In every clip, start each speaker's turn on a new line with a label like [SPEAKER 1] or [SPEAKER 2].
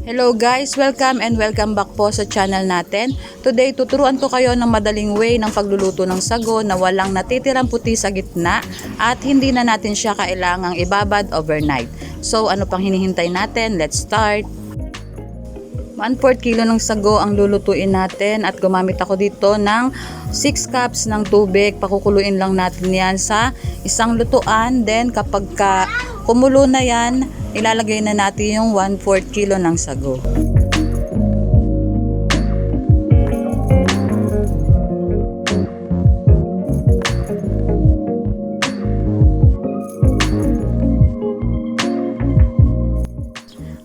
[SPEAKER 1] Hello guys! Welcome and welcome back po sa channel natin. Today, tuturuan ko kayo ng madaling way ng pagluluto ng sago na walang natitirang puti sa gitna at hindi na natin siya kailangang ibabad overnight. So, ano pang hinihintay natin? Let's start! 1 4 kilo ng sago ang lulutuin natin at gumamit ako dito ng 6 cups ng tubig. Pakukuluin lang natin yan sa isang lutuan. Then kapag ka kumulo na yan, ilalagay na natin yung 1 4 kilo ng sago.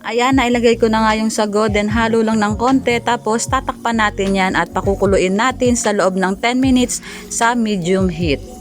[SPEAKER 1] Ayan, nailagay ko na nga yung sago, then halo lang ng konti, tapos tatakpan natin yan at pakukuluin natin sa loob ng 10 minutes sa medium heat.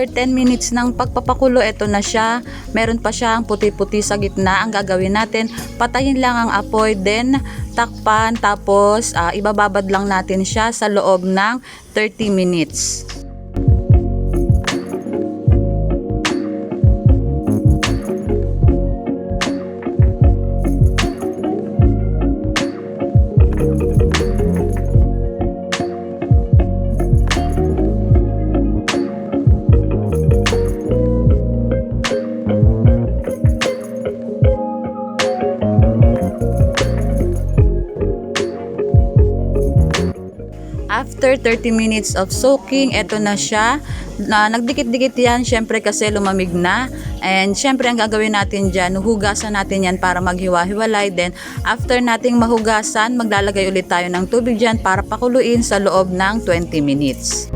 [SPEAKER 1] After 10 minutes ng pagpapakulo, ito na siya. Meron pa siyang puti-puti sa gitna. Ang gagawin natin, patayin lang ang apoy, then takpan, tapos ah, ibababad lang natin siya sa loob ng 30 minutes. After 30 minutes of soaking, eto na siya. Na, nagdikit-dikit yan, syempre kasi lumamig na. And syempre ang gagawin natin dyan, hugasan natin yan para maghiwa-hiwalay. Then after nating mahugasan, maglalagay ulit tayo ng tubig dyan para pakuluin sa loob ng 20 minutes.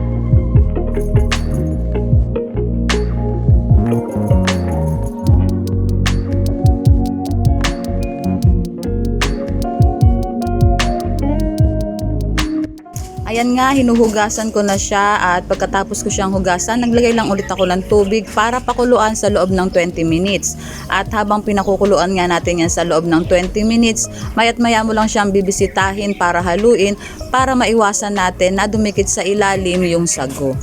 [SPEAKER 1] Ayan nga, hinuhugasan ko na siya at pagkatapos ko siyang hugasan, naglagay lang ulit ako ng tubig para pakuluan sa loob ng 20 minutes. At habang pinakukuluan nga natin yan sa loob ng 20 minutes, mayat maya mo lang siyang bibisitahin para haluin para maiwasan natin na dumikit sa ilalim yung sago.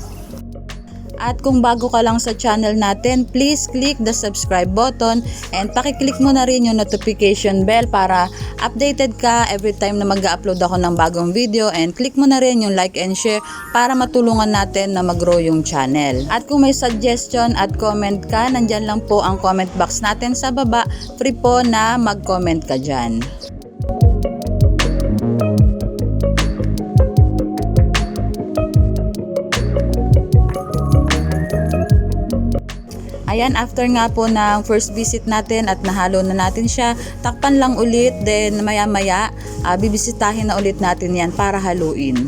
[SPEAKER 1] At kung bago ka lang sa channel natin, please click the subscribe button and pakiclick mo na rin yung notification bell para updated ka every time na mag-upload ako ng bagong video and click mo na rin yung like and share para matulungan natin na mag-grow yung channel. At kung may suggestion at comment ka, nandyan lang po ang comment box natin sa baba. Free po na mag-comment ka dyan. Ayan, after nga po ng first visit natin at nahalo na natin siya, takpan lang ulit, then maya-maya, ah, bibisitahin na ulit natin yan para haluin.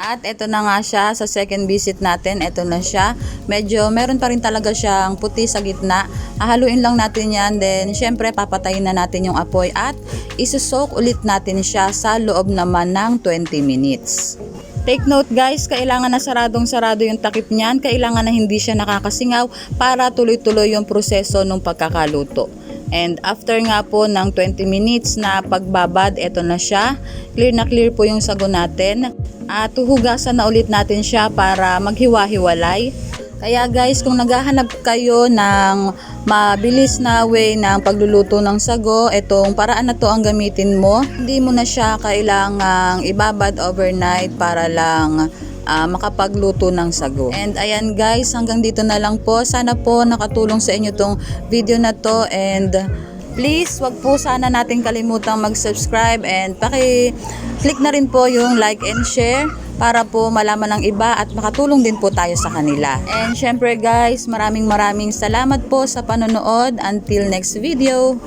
[SPEAKER 1] At ito na nga siya sa second visit natin, ito na siya. Medyo meron pa rin talaga siyang puti sa gitna. Hahaluin lang natin yan, then syempre papatayin na natin yung apoy at isusok ulit natin siya sa loob naman ng 20 minutes. Take note guys, kailangan na saradong sarado yung takip niyan, kailangan na hindi siya nakakasingaw para tuloy-tuloy yung proseso ng pagkakaluto. And after nga po ng 20 minutes na pagbabad, eto na siya. Clear na clear po yung sago natin. At huhugasan na ulit natin siya para maghiwa-hiwalay. Kaya guys, kung naghahanap kayo ng mabilis na way ng pagluluto ng sago, itong paraan na to ang gamitin mo. Hindi mo na siya kailangang ibabad overnight para lang ah, makapagluto ng sago. And ayan guys, hanggang dito na lang po. Sana po nakatulong sa inyo tong video na to and please wag po sana natin kalimutang mag-subscribe and paki-click na rin po yung like and share para po malaman ng iba at makatulong din po tayo sa kanila. And syempre guys, maraming maraming salamat po sa panonood. Until next video.